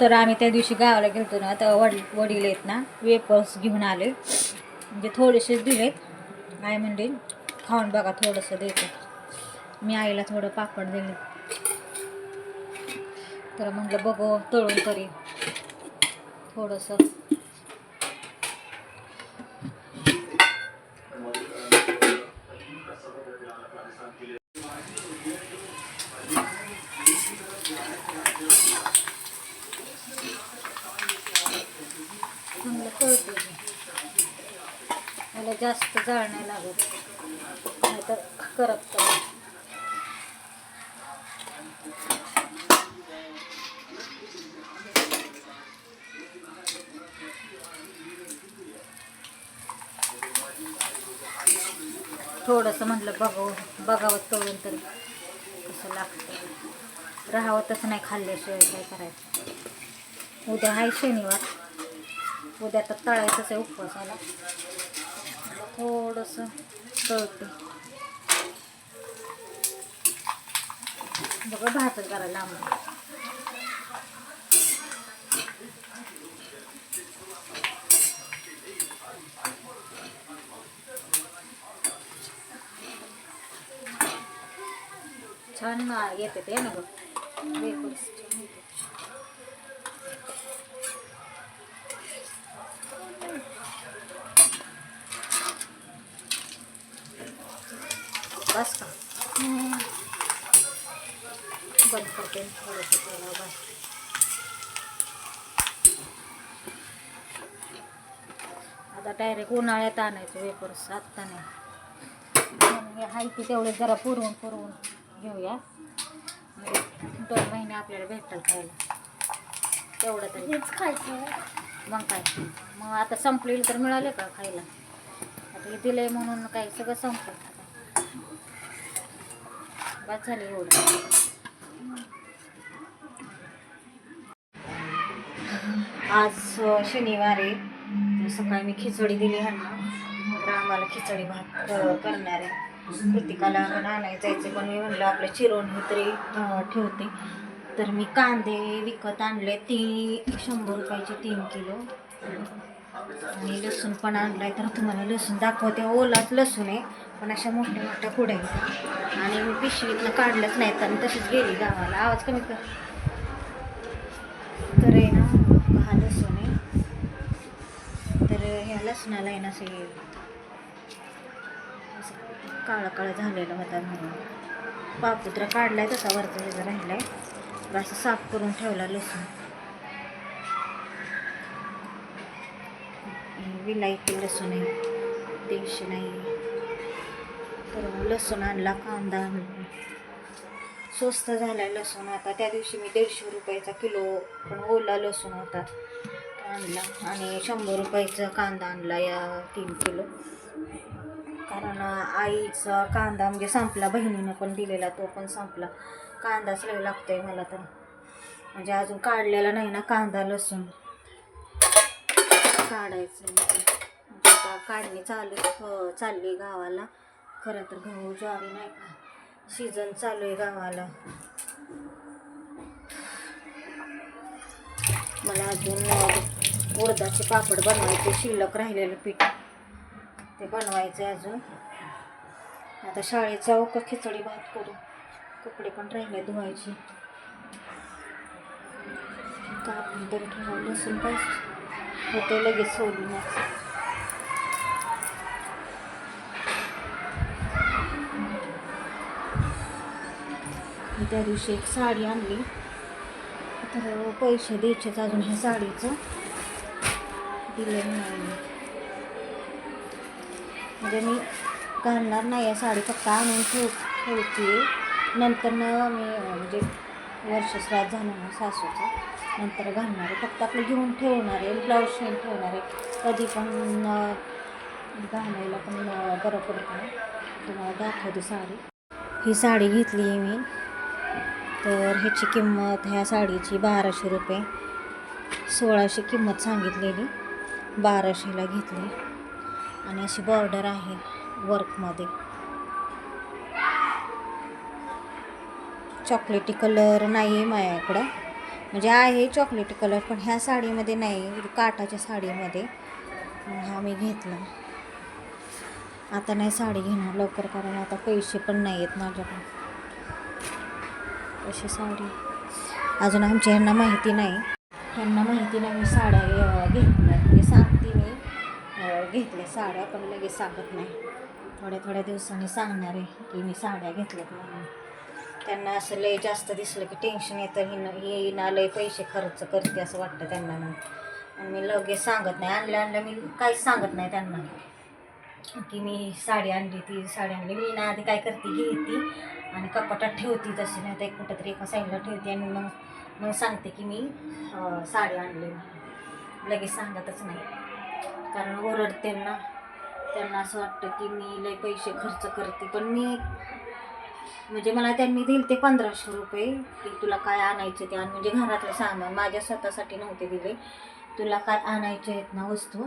तर आम्ही त्या दिवशी गावाला गेलतो ना तर वडील वडील आहेत ना वेपर्स घेऊन आले. म्हणजे थोडेसेच दिलेत. आई म्हणली खाऊन बघा थोडंसं देते. मी आईला थोडं पापड दिले. तर म्हटलं बघू तळून तरी थोडंसं चांगलं कळतं मला जास्त जाळ नाही लागत. नाहीतर करत थोडंसं म्हटलं बघावं बघावं तळून तरी कसं लागतं. राहावं तसं नाही खाल्ल्याशिवाय काय करायचं. उद्या आहे शनिवार. उद्या तर तळायचंच आहे उपवासाला. थोडंसं तळते बघा भातच करायला लांब छान येते ते ना बघ. बस का? बंद करते थोडंसं बस। आता डायरेक्ट उन्हाळ्यात आणायचं वेपर्स आत्ता नाही. हाय ते तेवढे जरा पुरवून पुरवून घेऊया. म्हणजे दोन महिने आपल्याला भेटतात खायला. तेवढं तरी. हेच खायचं मग काय? मग आता संपलेली तर मिळाले का खायला? आता हे दिलंय म्हणून काय सगळं संपलं. बस झालं एवढं. आज शनिवार आहे. सकाळी मी खिचडी दिली ह्यांना. तर आम्हाला खिचडी भात करणार आहे. कृतिकाला पण आणायला जायचं पण मी म्हणलं आपलं चिरोणी हे तरी ठेवते. तर मी कांदे विकत आणले. ती शंभर रुपयाचे तीन किलो. आणि लसूण पण आणलाय. तर तुम्हाला लसूण दाखवते. ओलाच लसूण आहे. पण अशा मोठ्या मोठ्या कुड्या आणि मी पिशवीतनं काढलंच नाही तर तशीच गेली गावाला. आवाज कमी कर. तर आहे ना हा लसूण आहे. तर ह्या लसणाला आहे ना असे असं काळं काळं झालेलं होता म्हणून. पापुत्रा काढलाय तसा वरचा ह्याचा राहिलाय. तर असं साफ करून ठेवला लसूण. विलायती लसूण आहे. देशी नाही. तर लसूण आणला कांदा आणला. स्वस्त झाला लसूण आता. त्या दिवशी मी दीडशे रुपयाचा किलो पण ओला लसूण होता. आणला आणि शंभर रुपयाचा कांदा आणला या तीन किलो. कारण आईचा कांदा म्हणजे संपला बहिणीनं पण दिलेला तो पण संपला. कांदाच लय लागतोय मला तर. म्हणजे अजून काढलेला नाही ना कांदा लसूण. काढायचं म्हणजे आता काढणी चालू हो, चालली गावाला. खरं तर गहू ज्वारी नाही का? सीझन चालू आहे गावाला मला अजून उडदाचे पापड बनवायचे शिल्लक राहिलेलं पीठ. ते बनवायचे अजून. आता शाळेत जाऊ का खिचडी भात करू? कपडे पण राहिले धुवायचे. कापून तरी ठेवा लसूण पाहिजे. होते लगेच सोडून त्या दिवशी एक साडी आणली. तर पैसे द्यायचेच अजून ह्या साडीचं. दिले नाही. म्हणजे मी घालणार नाही आहे साडी फक्त आणून ठेव ठेवते. नंतर न मी म्हणजे वर्ष श्राद्ध झालं ना सासूचं नंतर घालणार आहे. फक्त आपलं घेऊन ठेवणार आहे ब्लाऊज शिवून ठेवणार आहे. कधी पण घालायला पण बरं पडतं तुम्हाला दाखवते साडी. ही साडी घेतली आहे मी. तर ह्याची किंमत ह्या साडीची बाराशे रुपये. सोळाशे किंमत सांगितलेली बाराशेला घेतली. आणि अशी बॉर्डर आहे वर्कमध्ये चॉकलेटी कलर नाही आहे माझ्याकडं. म्हणजे आहे चॉकलेटी कलर पण ह्या साडीमध्ये नाही काटाच्या साडीमध्ये. हा मी घेतला. आता नाही साडी घेणार लवकर कारण आता पैसे पण नाही आहेत माझ्याकडे. अशी साडी. अजून आमच्या ह्यांना माहिती नाही. ह्यांना माहिती नाही मी साड्या घेतल्या म्हणजे सांगते मी. घेतल्या साड्या पण लगेच सांगत नाही. थोड्या थोड्या दिवसांनी सांगणार आहे की मी साड्या घेतल्यात म्हणून. त्यांना असं लय जास्त दिसलं की टेन्शन येतं. हिनं ही ना लय पैसे खर्च करते असं वाटतं त्यांना मग. आणि मी लगेच सांगत नाही. आणल्या आणल्या मी काहीच सांगत नाही त्यांना. की मी साडी आणली ती साडी आणली. मी ना आधी काय करते घेते आणि कपाटात ठेवते तशी नाही तर एक कुठं तरी एका साईडला ठेवते आणि मग मग सांगते की मी साडी आणली लगेच सांगतच नाही. कारण ओरडते ना त्यांना असं वाटतं की मी लय पैसे खर्च करते. पण मी म्हणजे मला त्यांनी दिले ते पंधराशे रुपये की तुला काय आणायचे ते आणि. म्हणजे घरातलं सामान माझ्या स्वतःसाठी नव्हते दिले. तुला काय आणायचे आहेत ना वस्तू?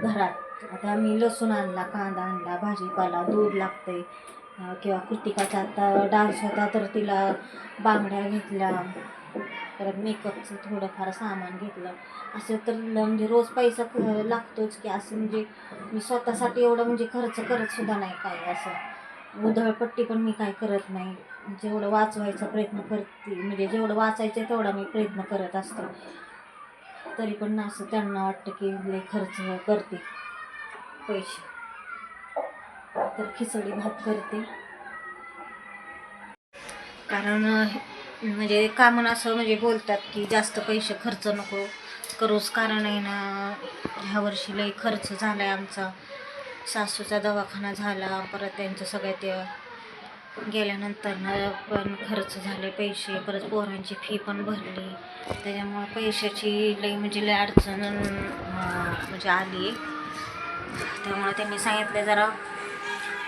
घरात. आता मी लसूण आणला कांदा आणला भाजीपाला दूध लागते किंवा कृतिकाचा आता डान्स होता तर तिला बांगड्या घेतल्या. परत मेकअपचं थोडंफार सामान घेतलं. असं तर ल- म्हणजे रोज पैसा लागतोच की असं म्हणजे मी स्वतःसाठी एवढं म्हणजे खर्च करत सुद्धा नाही काय असं. उधळपट्टी पण मी काय करत नाही. जेवढं वाचवायचा प्रयत्न करते म्हणजे जेवढं वाचायचं तेवढा मी प्रयत्न करत असतो. तरी पण असं त्यांना वाटतं की लय खर्च करते. पैसे. तर खिचडी भात करते. कारण म्हणजे का असं म्हणजे बोलतात की जास्त पैसे खर्च नको करूच कारण आहे ना ह्या वर्षी लई खर्च झाला आहे आमचा. सासूचा दवाखाना झाला परत त्यांचं सगळ्या ते गेल्यानंतर पण खर्च झाले पैसे परत पोरांची फी पण भरली. त्याच्यामुळे पैशाची लई म्हणजे लई अडचण म्हणजे आली आहे त्यामुळे त्यांनी सांगितलं जरा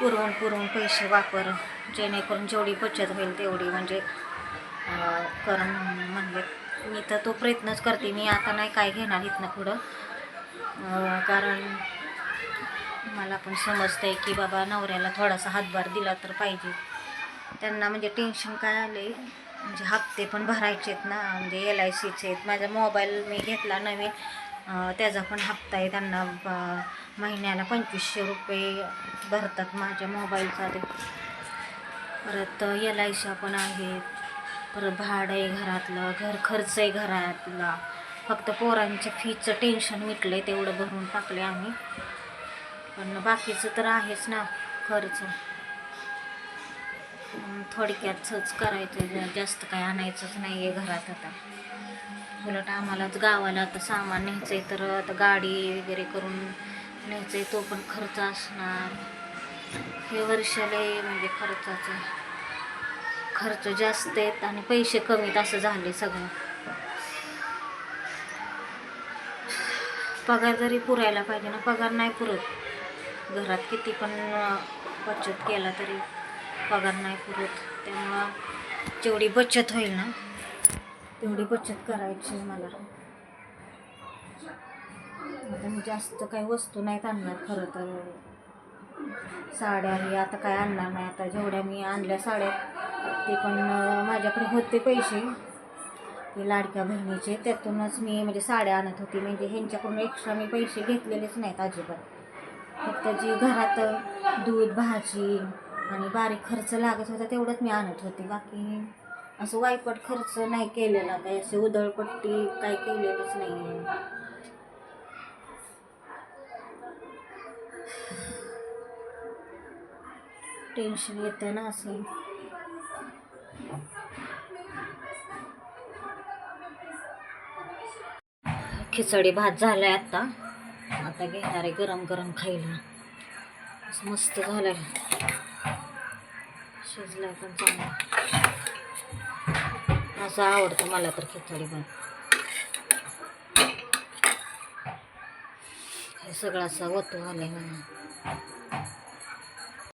पुरवून पुरवून पैसे वापर जेणेकरून जेवढी बचत होईल तेवढी. म्हणजे कर म्हणून मी तर तो प्रयत्नच करते मी आता नाही काय घेणार इथनं पुढं. कारण मला पण समजतंय की बाबा नवऱ्याला थोडासा हातभार दिला तर पाहिजे. त्यांना म्हणजे टेन्शन काय आले म्हणजे हप्ते पण भरायचे आहेत ना म्हणजे एल आय सीचे आहेत. माझा मोबाईल मी घेतला नवीन त्याचा पण हप्ता आहे त्यांना महिन्याला पंचवीसशे रुपये भरतात माझ्या मोबाईलचा ते. परत एल आय सी पण आहेत. परत भाडं आहे घरातलं घर खर्च आहे घरातला. फक्त पोरांच्या फीचं टेन्शन मिटलं आहे तेवढं भरून टाकले आम्ही. पण बाकीचं तर आहेच ना खर्च. थोडक्यातच करायचं आहे, जास्त काय आणायचंच नाही आहे घरात आता. उलट आम्हालाच गावाला आता सामान न्यायचं आहे तर आता गाडी वगैरे करून न्यायचा तो पण खर्च असणार. हे वर्षाला म्हणजे खर्चाचं. खर्च जास्त आहेत आणि पैसे कमीत असं झाले सगळं. पगार जरी पुरायला पाहिजे ना पगार नाही पुरत. घरात किती पण बचत केला तरी पगार नाही पुरत. त्यामुळं जेवढी बचत होईल ना तेवढी बचत करायची मला. आता मी जास्त काही वस्तू नाहीत आणणार खरं तर. साड्या हे आता काय आणणार नाही. आता जेवढ्या मी आणल्या साड्या ते पण माझ्याकडे होते पैसे. ते लाडक्या बहिणीचे. त्यातूनच मी म्हणजे साड्या आणत होती. म्हणजे ह्यांच्याकडून एक्स्ट्रा मी पैसे घेतलेलेच नाहीत अजिबात. फक्त जी घरात दूध भाजी आणि बारीक खर्च लागत होता तेवढंच मी आणत होते. बाकी असं वायपट खर्च नाही केलेला. काही असे उधळपट्टी काही केलेलीच नाही आहे टेन्शन येतं ना असं. खिचडी भात झालाय आता. आता घेणार आहे गरम गरम खायला. असं मस्त झालंय. शिजलाय पण चांगला. असं आवडतं मला तर खिचडी भात. हे सगळं असं ओतू आलंय आहे